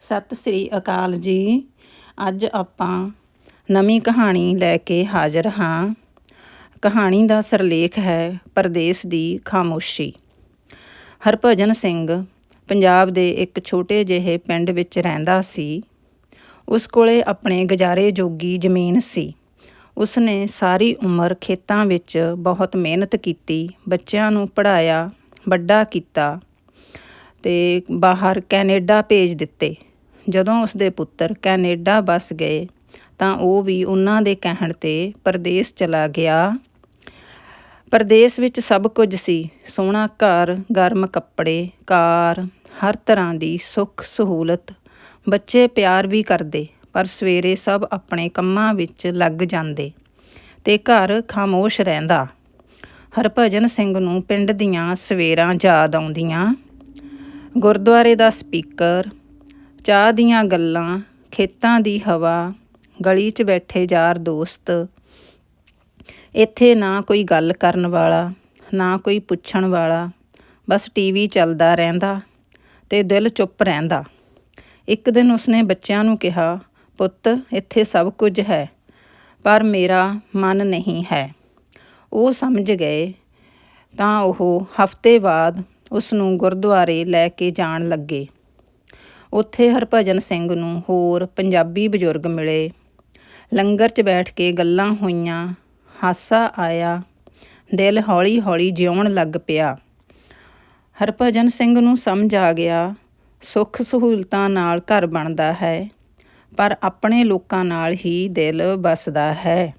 ਸਤਿ ਸ੍ਰੀ ਅਕਾਲ ਜੀ। ਅੱਜ ਆਪਾਂ ਨਵੀਂ ਕਹਾਣੀ ਲੈ ਕੇ ਹਾਜ਼ਰ ਹਾਂ। ਕਹਾਣੀ ਦਾ ਸਿਰਲੇਖ ਹੈ ਪਰਦੇਸ ਦੀ ਖਾਮੋਸ਼ੀ। ਹਰਭਜਨ ਸਿੰਘ ਪੰਜਾਬ ਦੇ ਇੱਕ ਛੋਟੇ ਜਿਹੇ ਪਿੰਡ ਵਿੱਚ ਰਹਿੰਦਾ ਸੀ। ਉਸ ਕੋਲੇ ਆਪਣੇ ਗੁਜ਼ਾਰੇ ਜੋਗੀ ਜ਼ਮੀਨ ਸੀ। ਉਸਨੇ ਸਾਰੀ ਉਮਰ ਖੇਤਾਂ ਵਿੱਚ ਬਹੁਤ ਮਿਹਨਤ ਕੀਤੀ, ਬੱਚਿਆਂ ਨੂੰ ਪੜ੍ਹਾਇਆ, ਵੱਡਾ ਕੀਤਾ ਤੇ ਬਾਹਰ ਕੈਨੇਡਾ ਭੇਜ ਦਿੱਤੇ। ਜਦੋਂ ਉਸਦੇ ਪੁੱਤਰ ਕੈਨੇਡਾ ਵਸ ਗਏ, ਤਾਂ ਉਹ ਵੀ ਉਹਨਾਂ ਦੇ ਕਹਿਣ ਤੇ ਪਰਦੇਸ ਚਲਾ ਗਿਆ। ਪਰਦੇਸ ਵਿੱਚ ਸਭ ਕੁਝ ਸੀ, ਸੋਹਣਾ ਘਰ, ਗਰਮ ਕੱਪੜੇ, ਕਾਰ, ਹਰ ਤਰ੍ਹਾਂ ਦੀ ਸੁੱਖ ਸਹੂਲਤ, ਬੱਚੇ ਪਿਆਰ ਵੀ ਕਰਦੇ, ਪਰ ਸਵੇਰੇ ਸਭ ਆਪਣੇ ਕੰਮਾਂ ਵਿੱਚ ਲੱਗ ਜਾਂਦੇ ਤੇ ਘਰ ਖਾਮੋਸ਼ ਰਹਿੰਦਾ। ਹਰਭਜਨ ਸਿੰਘ ਨੂੰ ਪਿੰਡ ਦੀਆਂ ਸਵੇਰਾਂ ਯਾਦ ਆਉਂਦੀਆਂ। ਗੁਰਦੁਆਰੇ ਦਾ ਸਪੀਕਰ ਚਾਹ ਦੀਆਂ ਗੱਲਾਂ, ਖੇਤਾਂ ਦੀ ਹਵਾ, ਗਲੀ 'ਚ ਬੈਠੇ ਯਾਰ ਦੋਸਤ। ਇੱਥੇ ਨਾ ਕੋਈ ਗੱਲ ਕਰਨ ਵਾਲਾ, ਨਾ ਕੋਈ ਪੁੱਛਣ ਵਾਲਾ, ਬਸ ਟੀਵੀ ਚੱਲਦਾ ਰਹਿੰਦਾ ਤੇ ਦਿਲ ਚੁੱਪ ਰਹਿੰਦਾ। ਇੱਕ ਦਿਨ ਉਸਨੇ ਬੱਚਿਆਂ ਨੂੰ ਕਿਹਾ, ਪੁੱਤ, ਇੱਥੇ ਸਭ ਕੁਝ ਹੈ, ਪਰ ਮੇਰਾ ਮਨ ਨਹੀਂ ਹੈ। ਉਹ ਸਮਝ ਗਏ, ਤਾਂ ਉਹ ਹਫ਼ਤੇ ਬਾਅਦ ਉਸ ਨੂੰ ਗੁਰਦੁਆਰੇ ਲੈ ਕੇ ਜਾਣ ਲੱਗੇ। ਉੱਥੇ ਹਰਭਜਨ ਸਿੰਘ ਨੂੰ ਹੋਰ ਪੰਜਾਬੀ ਬਜ਼ੁਰਗ ਮਿਲੇ। ਲੰਗਰ 'ਚ ਬੈਠ ਕੇ ਗੱਲਾਂ ਹੋਈਆਂ, ਹਾਸਾ ਆਇਆ, ਦਿਲ ਹੌਲੀ-ਹੌਲੀ ਜਿਉਣ ਲੱਗ ਪਿਆ। ਹਰਭਜਨ ਸਿੰਘ ਨੂੰ ਸਮਝ ਆ ਗਿਆ, ਸੁੱਖ ਸਹੂਲਤਾਂ ਨਾਲ ਘਰ ਬਣਦਾ ਹੈ, ਪਰ ਆਪਣੇ ਲੋਕਾਂ ਨਾਲ ਹੀ ਦਿਲ ਵਸਦਾ ਹੈ।